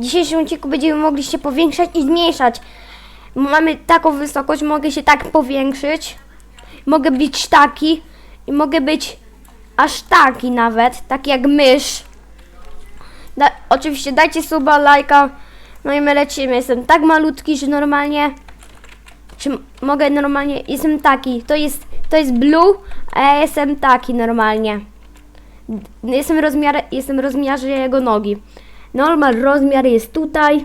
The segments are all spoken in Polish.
W dzisiejszym odcinku będziemy mogli się powiększać i zmniejszać. Mamy taką wysokość, mogę się tak powiększyć. Mogę być taki i mogę być aż taki nawet, taki jak mysz. Da, oczywiście dajcie suba, lajka. No i my lecimy. Jestem tak malutki, że normalnie. Czy mogę normalnie. Jestem taki. To jest, to jest blue, a ja jestem taki normalnie. Jestem rozmiar, jestem rozmiarze jego nogi. Normal rozmiar jest tutaj.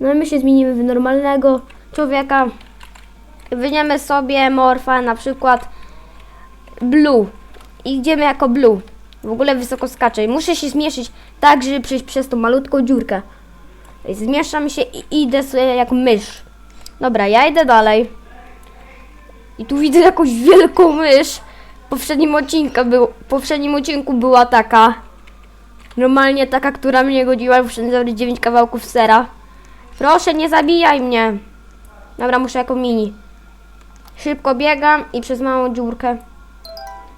No i my się zmienimy w normalnego człowieka. Wyniemy sobie morfa na przykład blue. I idziemy jako blue. W ogóle wysoko skaczę. I Muszę się zmieszyć tak, żeby przejść przez tą malutką dziurkę. Zmieszam się i idę sobie jak mysz. Dobra, ja idę dalej. I tu widzę jakąś wielką mysz. W poprzednim odcinku, był, poprzednim odcinku była taka. Normalnie taka, która mnie godziła. Muszę zabrać 9 kawałków sera. Proszę, nie zabijaj mnie. Dobra, muszę jako mini. Szybko biegam i przez małą dziurkę.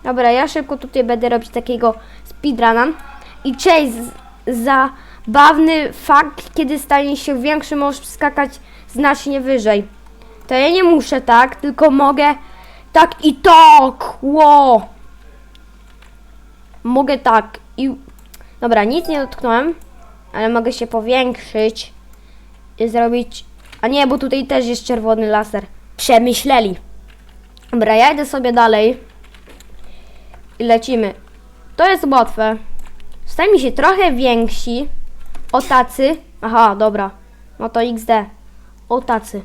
Dobra, ja szybko tutaj będę robić takiego speedruna. I cześć, z- zabawny fakt, kiedy stanie się większy, możesz skakać znacznie wyżej. To ja nie muszę tak, tylko mogę tak i tak. Ło! Mogę tak i... Dobra, nic nie dotknąłem, ale mogę się powiększyć i zrobić... A nie, bo tutaj też jest czerwony laser. Przemyśleli. Dobra, ja idę sobie dalej. I lecimy. To jest łatwe. Stajemy się trochę więksi. O tacy. Aha, dobra. No to XD. O tacy.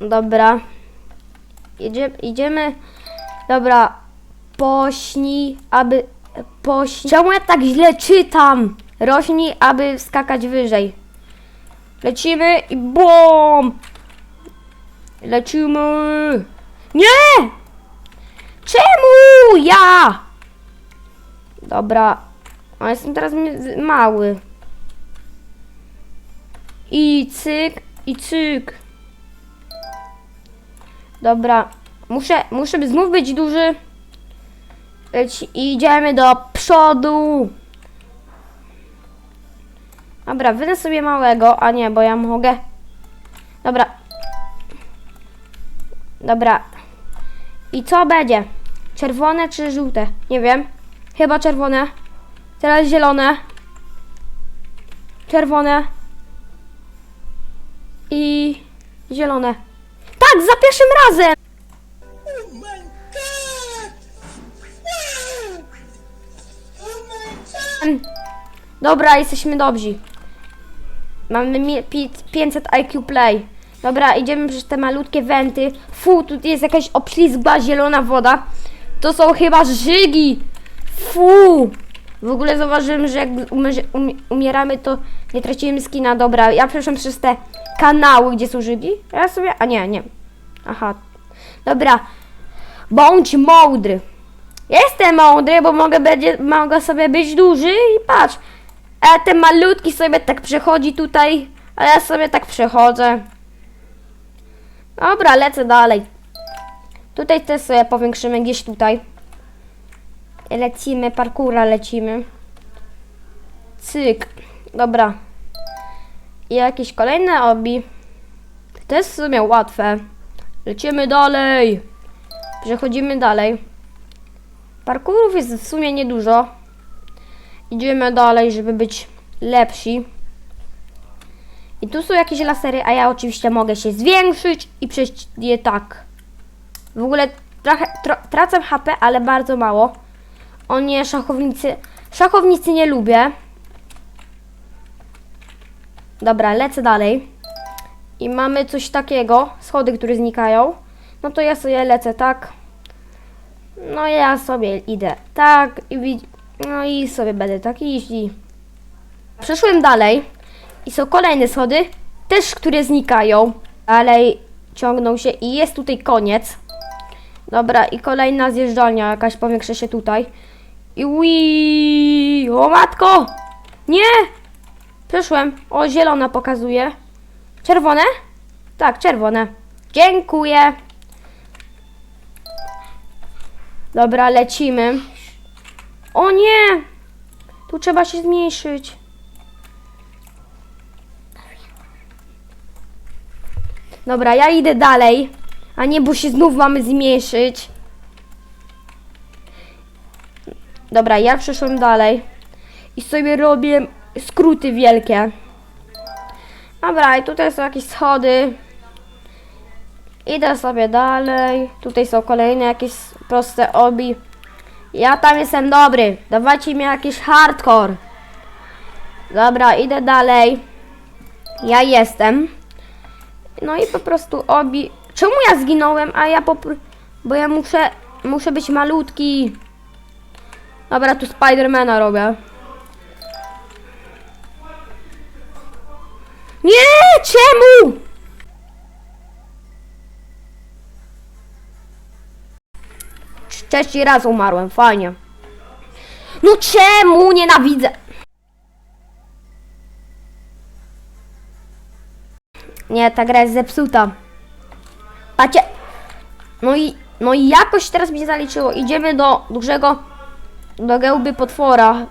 Dobra. Idzie, idziemy. Dobra. Pośnij, aby... Pośnij. Czemu ja tak źle czytam? Rośnij, aby skakać wyżej. Lecimy i BOOM! Lecimy! Nie! Czemu ja? Dobra. A jestem teraz mały. I cyk, i cyk. Dobra. Muszę, muszę znów być duży. Idziemy do przodu. Dobra, wydę sobie małego. A nie, bo ja mogę. Dobra. Dobra. I co będzie? Czerwone czy żółte? Nie wiem. Chyba czerwone. Teraz zielone. Czerwone. I zielone. Tak, za pierwszym razem! Dobra, jesteśmy dobrzy. Mamy mi- pi- 500 IQ Play. Dobra, idziemy przez te malutkie wenty. Fu, tu jest jakaś obślizgła zielona woda. To są chyba żygi. Fu! W ogóle zauważyłem, że jak umie- umie- umieramy, to nie tracimy skina. Dobra, ja przeszłam przez te kanały, gdzie są żygi. Ja sobie... A nie, nie. Aha. Dobra. Bądź mądry. Jestem mądry, bo mogę, będzie, mogę sobie być duży i patrz. A ten malutki sobie tak przechodzi tutaj, a ja sobie tak przechodzę. Dobra, lecę dalej. Tutaj też sobie powiększymy gdzieś tutaj. Lecimy, parkura lecimy. Cyk. Dobra. I jakieś kolejne obi. To jest w sumie łatwe. Lecimy dalej. Przechodzimy dalej. Parkurów jest w sumie niedużo. Idziemy dalej, żeby być lepsi. I tu są jakieś lasery, a ja oczywiście mogę się zwiększyć i przejść je tak. W ogóle trochę tro, tracam HP, ale bardzo mało. O nie, szachownicy. Szachownicy nie lubię. Dobra, lecę dalej. I mamy coś takiego, schody, które znikają. No to ja sobie lecę tak. No ja sobie idę tak i no i sobie będę tak iść i przeszłem dalej i są kolejne schody, też które znikają. Dalej ciągną się i jest tutaj koniec. Dobra i kolejna zjeżdżalnia jakaś powiększa się tutaj. I ui, o matko! Nie! Przeszłem. O, zielona pokazuje. Czerwone? Tak, czerwone. Dziękuję. Dobra, lecimy. O nie! Tu trzeba się zmniejszyć. Dobra, ja idę dalej. A nie, bo się znów mamy zmniejszyć. Dobra, ja przeszłam dalej. I sobie robię skróty wielkie. Dobra, i tutaj są jakieś schody. Idę sobie dalej. Tutaj są kolejne jakieś proste obi. Ja tam jestem dobry. Dawajcie mi jakiś hardcore. Dobra, idę dalej. Ja jestem. No i po prostu obi. Czemu ja zginąłem, a ja po. Bo ja muszę. Muszę być malutki. Dobra, tu Spidermana robię. Nie! Czemu? Trzeci raz umarłem, fajnie. No czemu nienawidzę? Nie, ta gra jest zepsuta. Pacie. No i, no i jakoś teraz mi się zaliczyło. Idziemy do dużego, do gęby potwora.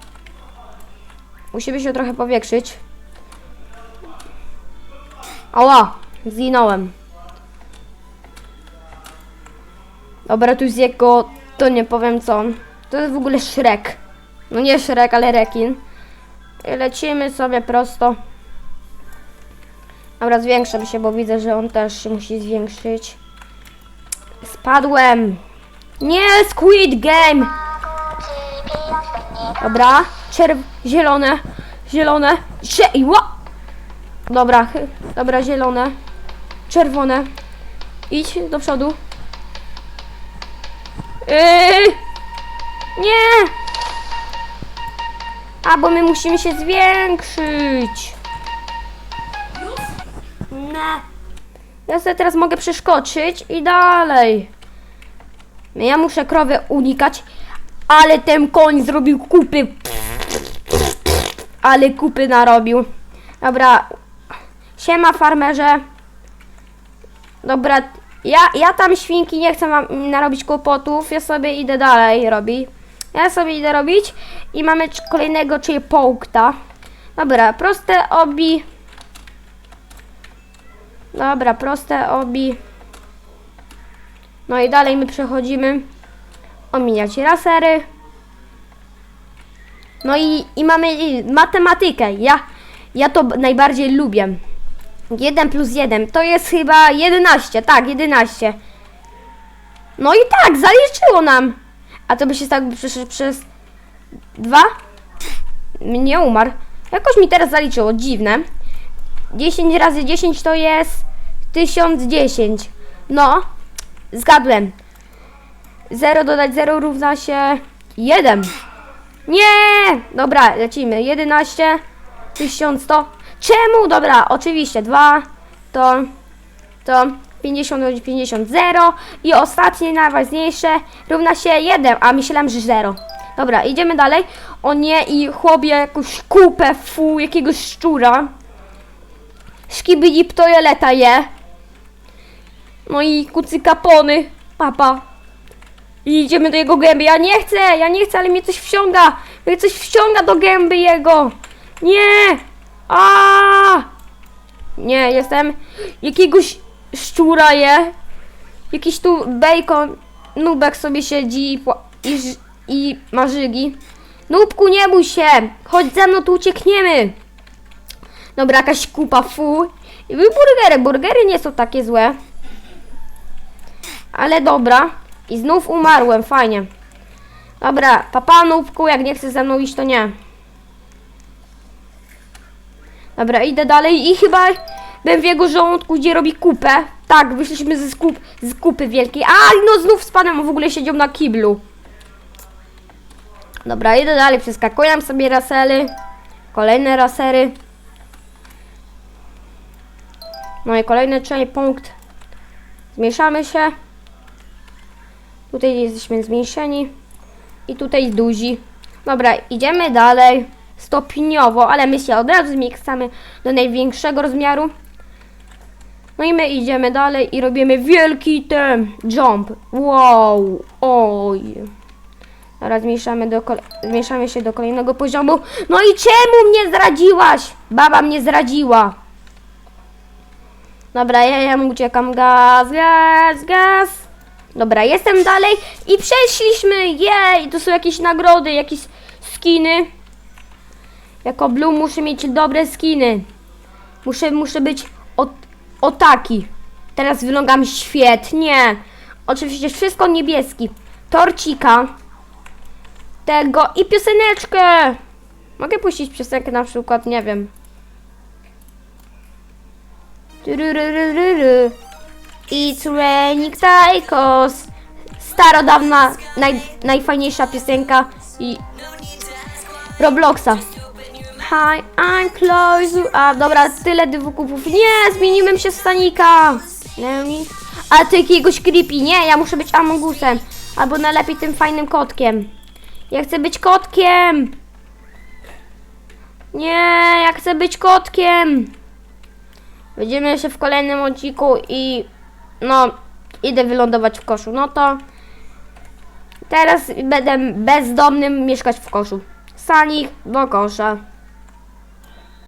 Musimy się trochę powiększyć. Ała, zginąłem. Dobra, tu jest jego, to nie powiem co. To jest w ogóle Shrek. No nie Shrek, ale rekin. I lecimy sobie prosto. Dobra, zwiększam się, bo widzę, że on też się musi zwiększyć. Spadłem. Nie, Squid Game. Dobra, czerw... zielone, zielone, zie... Dobra, dobra, zielone, czerwone. Idź do przodu. Yy... Nie! A, bo my musimy się zwiększyć. Nie. Ja sobie teraz mogę przeskoczyć i dalej. Ja muszę krowę unikać, ale ten koń zrobił kupy. Ale kupy narobił. Dobra. Siema farmerze. Dobra, ja, ja tam świnki nie chcę wam narobić kłopotów. Ja sobie idę dalej robić. Ja sobie idę robić i mamy kolejnego, czyli połkta. Dobra, proste obi. Dobra, proste obi. No i dalej my przechodzimy omijać lasery. No i, i mamy matematykę. Ja, ja to najbardziej lubię. 1 plus 1 to jest chyba 11. Tak, 11. No i tak, zaliczyło nam. A to by się stało przez, przez 2? Nie umarł. Jakoś mi teraz zaliczyło, dziwne. 10 razy 10 to jest 1010. No, zgadłem. 0 dodać 0 równa się 1. Nie! Dobra, lecimy. 11, 1100. Czemu? Dobra, oczywiście 2 to to 50 dodać 50 0 i ostatnie najważniejsze równa się 1, a myślałem, że 0. Dobra, idziemy dalej. O nie, i chłopie jakąś kupę, fu, jakiegoś szczura. Szkibidi ptojeleta je. No i kucykapony, papa. I idziemy do jego gęby. Ja nie chcę, ja nie chcę, ale mnie coś wciąga. Mnie coś wciąga do gęby jego. Nie! A! Nie, jestem jakiegoś szczura je. Jakiś tu bacon. Nubek sobie siedzi i, i, i ma żygi. Nubku, nie bój się! Chodź ze mną, tu uciekniemy! Dobra, jakaś kupa, fu. I były burgery. Burgery nie są takie złe. Ale dobra. I znów umarłem, fajnie. Dobra, papa Nubku, jak nie chcesz ze mną iść, to nie. Dobra, idę dalej i chyba bym w jego żołądku, gdzie robi kupę. Tak, wyszliśmy ze skup, z kupy wielkiej. A, no znów spadłem, on w ogóle siedział na kiblu. Dobra, idę dalej, przeskakuję sobie rasely. Kolejne rasery. No i kolejny punkt. Zmniejszamy się. Tutaj jesteśmy zmniejszeni. I tutaj duzi. Dobra, idziemy dalej. Stopniowo, ale my się od razu zmiksamy do największego rozmiaru. No i my idziemy dalej i robimy wielki ten jump. Wow, oj. Teraz zmniejszamy, do zmniejszamy się do kolejnego poziomu. No i czemu mnie zdradziłaś? Baba mnie zdradziła. Dobra, ja, ja uciekam. Gaz, gaz, gaz. Dobra, jestem dalej i przeszliśmy. Jej, to są jakieś nagrody, jakieś skiny. Jako Blue muszę mieć dobre skiny. Muszę, muszę być o, taki. Teraz wyglądam świetnie. Oczywiście wszystko niebieski. Torcika. Tego i pioseneczkę. Mogę puścić piosenkę na przykład, nie wiem. It's raining Tychos. Starodawna, naj, najfajniejsza piosenka i Robloxa. Hi, I'm close. A dobra, tyle dywukupów. Nie, zmieniłem się w stanika. Nie. A ty jakiegoś creepy. Nie, ja muszę być Amongusem. Albo najlepiej tym fajnym kotkiem. Ja chcę być kotkiem. Nie, ja chcę być kotkiem. Widzimy się w kolejnym odcinku i no, idę wylądować w koszu. No to teraz będę bezdomnym mieszkać w koszu. Sanik do kosza.